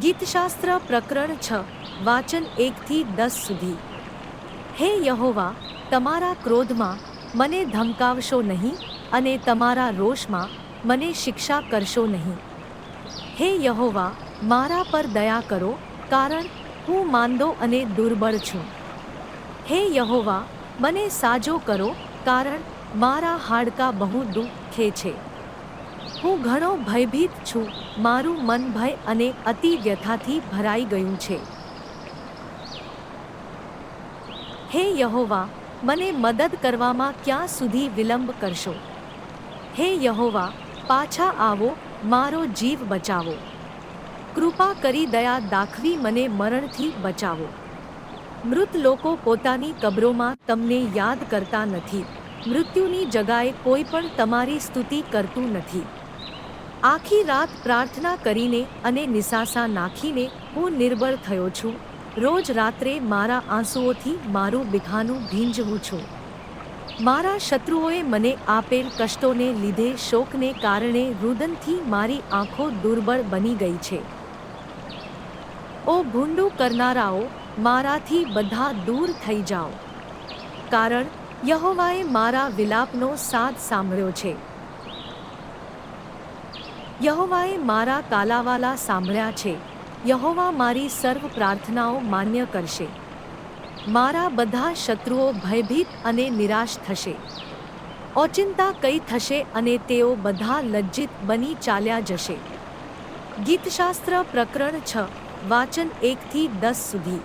ગીતશાસ્ત્ર પ્રકરણ છ, વાચન એકથી દસ સુધી. હે યહોવા, તમારા ક્રોધમાં મને ધમકાવશો નહીં અને તમારા રોષમાં મને શિક્ષા કરશો નહીં. હે યહોવા, મારા પર દયા કરો, કારણ હું માંદો અને દુર્બળ છું. હે યહોવા, મને સાજો કરો, કારણ મારા હાડકાં બહુ દુઃખે છે. હું ઘણો ભયભીત છું. મારું મન ભય અને અતિ વ્યથાથી ભરાઈ ગયું છે. હે યહોવા, મને મદદ કરવામાં ક્યાં સુધી વિલંબ કરશો? હે યહોવા, પાછા આવો, મારો જીવ બચાવો. કૃપા કરી દયા દાખવી મને મરણથી બચાવો. મૃત લોકો પોતાની કબરોમાં તમને યાદ કરતા નથી. મૃત્યુની જગાએ કોઈ પણ તમારી સ્તુતિ કરતું નથી. આખી રાત પ્રાર્થના કરીને અને નિસાસા નાખીને હું નિર્બળ થયો છું. રોજ રાત્રે મારા આંસુઓથી મારું બિખાનું ભીંજવું છું. મારા શત્રુઓએ મને આપેલ કષ્ટોને લીધે શોકને કારણે રુદનથી મારી આંખો દુર્બળ બની ગઈ છે. ઓ ભૂંડું કરનારાઓ, મારાથી બધા દૂર થઈ જાઓ. કારણ યહોવાએ મારા વિલાપનો સાથ સાંભળ્યો છે. યહોવાએ મારા કાલાવાલા સાંભળ્યા છે. યહોવા મારી સર્વ પ્રાર્થનાઓ માન્ય કરશે. મારા બધા શત્રુઓ ભયભીત અને નિરાશ થશે. ઓચિંતા કઈ થશે અને તેઓ બધા લજ્જિત બની ચાલ્યા જશે. ગીતશાસ્ત્ર પ્રકરણ છ, વાચન એકથી દસ સુધી.